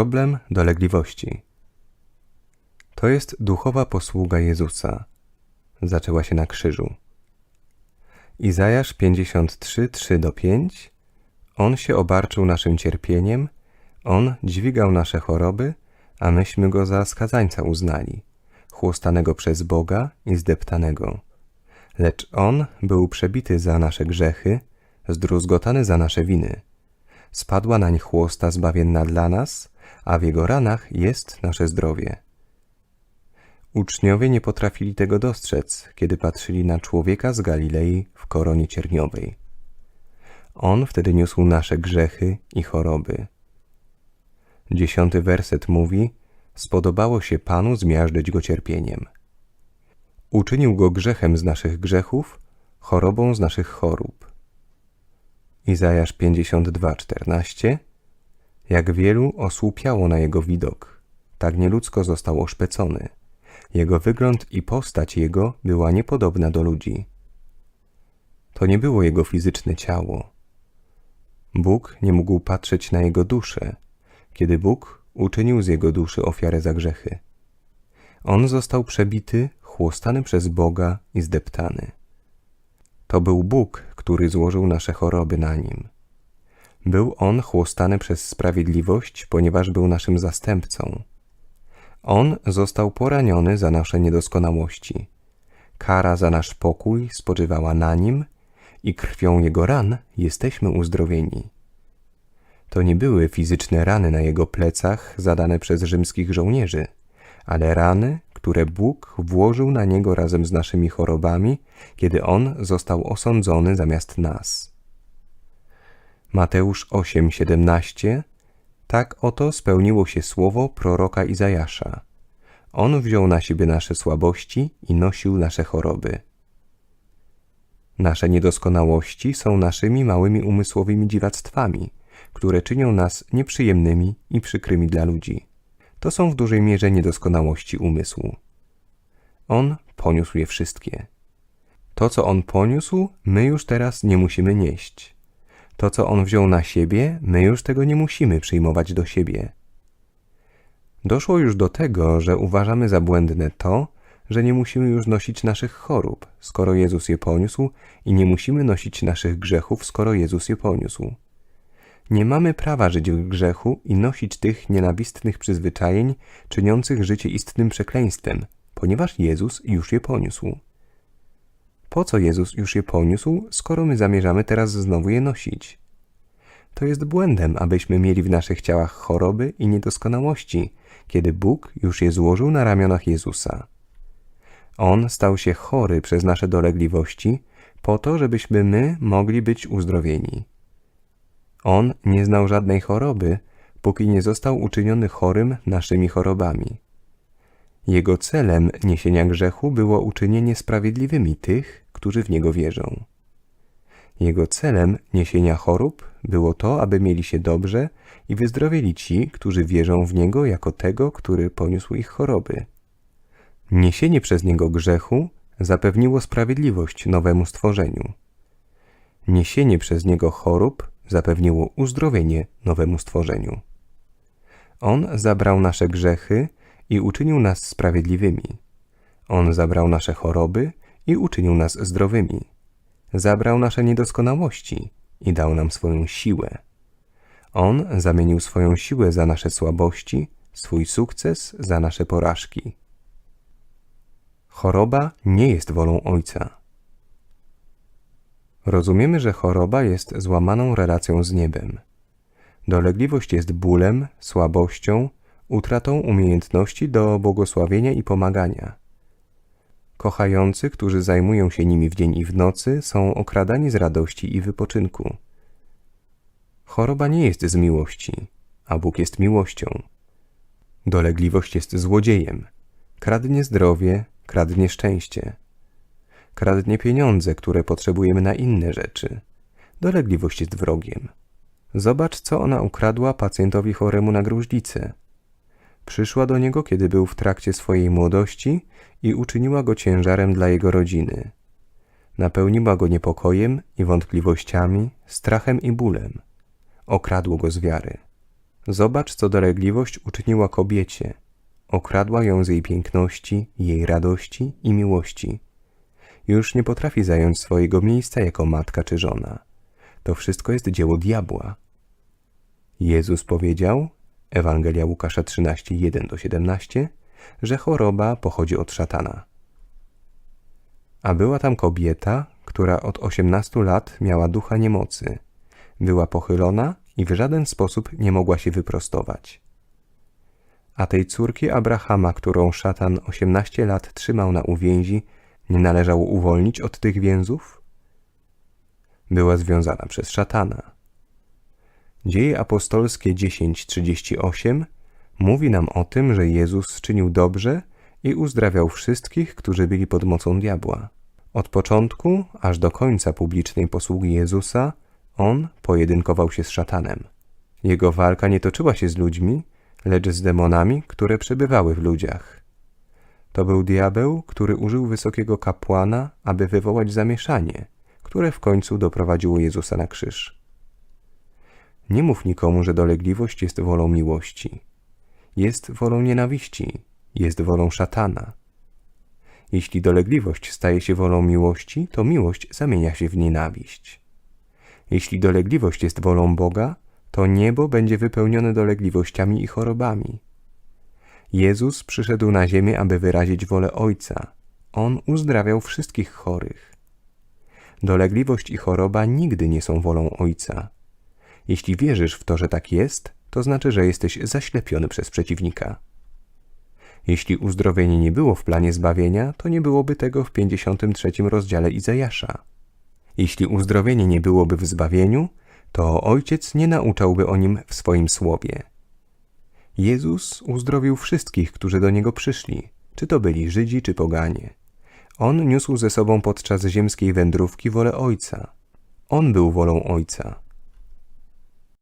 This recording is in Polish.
Problem dolegliwości. To jest duchowa posługa Jezusa. Zaczęła się na krzyżu. Izajasz 53, 3 do 5 On się obarczył naszym cierpieniem, On dźwigał nasze choroby, a myśmy Go za skazańca uznali, chłostanego przez Boga i zdeptanego. Lecz On był przebity za nasze grzechy, zdruzgotany za nasze winy. Spadła nań chłosta zbawienna dla nas, a w Jego ranach jest nasze zdrowie. Uczniowie nie potrafili tego dostrzec, kiedy patrzyli na człowieka z Galilei w koronie cierniowej. On wtedy niósł nasze grzechy i choroby. Dziesiąty werset mówi: Spodobało się Panu zmiażdżyć go cierpieniem. Uczynił go grzechem z naszych grzechów, chorobą z naszych chorób. Izajasz 52:14 Jak wielu osłupiało na jego widok, tak nieludzko został oszpecony. Jego wygląd i postać jego była niepodobna do ludzi. To nie było jego fizyczne ciało. Bóg nie mógł patrzeć na jego duszę, kiedy Bóg uczynił z jego duszy ofiarę za grzechy. On został przebity, chłostany przez Boga i zdeptany. To był Bóg, który złożył nasze choroby na nim. Był on chłostany przez sprawiedliwość, ponieważ był naszym zastępcą. On został poraniony za nasze niedoskonałości. Kara za nasz pokój spoczywała na nim i krwią jego ran jesteśmy uzdrowieni. To nie były fizyczne rany na jego plecach zadane przez rzymskich żołnierzy, ale rany, które Bóg włożył na niego razem z naszymi chorobami, kiedy on został osądzony zamiast nas. Mateusz 8:17 Tak oto spełniło się słowo proroka Izajasza. On wziął na siebie nasze słabości i nosił nasze choroby. Nasze niedoskonałości są naszymi małymi umysłowymi dziwactwami, które czynią nas nieprzyjemnymi i przykrymi dla ludzi. To są w dużej mierze niedoskonałości umysłu. On poniósł je wszystkie. To, co on poniósł, my już teraz nie musimy nieść. To, co on wziął na siebie, my już tego nie musimy przyjmować do siebie. Doszło już do tego, że uważamy za błędne to, że nie musimy już nosić naszych chorób, skoro Jezus je poniósł, i nie musimy nosić naszych grzechów, skoro Jezus je poniósł. Nie mamy prawa żyć w grzechu i nosić tych nienawistnych przyzwyczajeń, czyniących życie istnym przekleństwem, ponieważ Jezus już je poniósł. Po co Jezus już je poniósł, skoro my zamierzamy teraz znowu je nosić? To jest błędem, abyśmy mieli w naszych ciałach choroby i niedoskonałości, kiedy Bóg już je złożył na ramionach Jezusa. On stał się chory przez nasze dolegliwości, po to, żebyśmy my mogli być uzdrowieni. On nie znał żadnej choroby, póki nie został uczyniony chorym naszymi chorobami. Jego celem niesienia grzechu było uczynienie sprawiedliwymi tych, którzy w Niego wierzą. Jego celem niesienia chorób było to, aby mieli się dobrze i wyzdrowieli ci, którzy wierzą w Niego jako tego, który poniósł ich choroby. Niesienie przez Niego grzechu zapewniło sprawiedliwość nowemu stworzeniu. Niesienie przez Niego chorób zapewniło uzdrowienie nowemu stworzeniu. On zabrał nasze grzechy i uczynił nas sprawiedliwymi. On zabrał nasze choroby i uczynił nas zdrowymi. Zabrał nasze niedoskonałości i dał nam swoją siłę. On zamienił swoją siłę za nasze słabości, swój sukces za nasze porażki. Choroba nie jest wolą Ojca. Rozumiemy, że choroba jest złamaną relacją z niebem. Dolegliwość jest bólem, słabością, utratą umiejętności do błogosławienia i pomagania. Kochający, którzy zajmują się nimi w dzień i w nocy, są okradani z radości i wypoczynku. Choroba nie jest z miłości, a Bóg jest miłością. Dolegliwość jest złodziejem. Kradnie zdrowie, kradnie szczęście. Kradnie pieniądze, które potrzebujemy na inne rzeczy. Dolegliwość jest wrogiem. Zobacz, co ona ukradła pacjentowi choremu na gruźlicę. Przyszła do niego, kiedy był w trakcie swojej młodości i uczyniła go ciężarem dla jego rodziny. Napełniła go niepokojem i wątpliwościami, strachem i bólem. Okradło go z wiary. Zobacz, co dolegliwość uczyniła kobiecie. Okradła ją z jej piękności, jej radości i miłości. Już nie potrafi zająć swojego miejsca jako matka czy żona. To wszystko jest dzieło diabła. Jezus powiedział, Ewangelia Łukasza 13, 1-17, że choroba pochodzi od szatana. A była tam kobieta, która od 18 lat miała ducha niemocy. Była pochylona i w żaden sposób nie mogła się wyprostować. A tej córki Abrahama, którą szatan 18 lat trzymał na uwięzi, nie należało uwolnić od tych więzów? Była związana przez szatana. Dzieje apostolskie 10:38 mówi nam o tym, że Jezus czynił dobrze i uzdrawiał wszystkich, którzy byli pod mocą diabła. Od początku aż do końca publicznej posługi Jezusa on pojedynkował się z szatanem. Jego walka nie toczyła się z ludźmi, lecz z demonami, które przebywały w ludziach. To był diabeł, który użył wysokiego kapłana, aby wywołać zamieszanie, które w końcu doprowadziło Jezusa na krzyż. Nie mów nikomu, że dolegliwość jest wolą miłości. Jest wolą nienawiści, jest wolą szatana. Jeśli dolegliwość staje się wolą miłości, to miłość zamienia się w nienawiść. Jeśli dolegliwość jest wolą Boga, to niebo będzie wypełnione dolegliwościami i chorobami. Jezus przyszedł na ziemię, aby wyrazić wolę Ojca. On uzdrawiał wszystkich chorych. Dolegliwość i choroba nigdy nie są wolą Ojca. Jeśli wierzysz w to, że tak jest, to znaczy, że jesteś zaślepiony przez przeciwnika. Jeśli uzdrowienie nie było w planie zbawienia, to nie byłoby tego w 53 rozdziale Izajasza. Jeśli uzdrowienie nie byłoby w zbawieniu, to Ojciec nie nauczałby o nim w swoim słowie. Jezus uzdrowił wszystkich, którzy do Niego przyszli, czy to byli Żydzi, czy poganie. On niósł ze sobą podczas ziemskiej wędrówki wolę Ojca. On był wolą Ojca.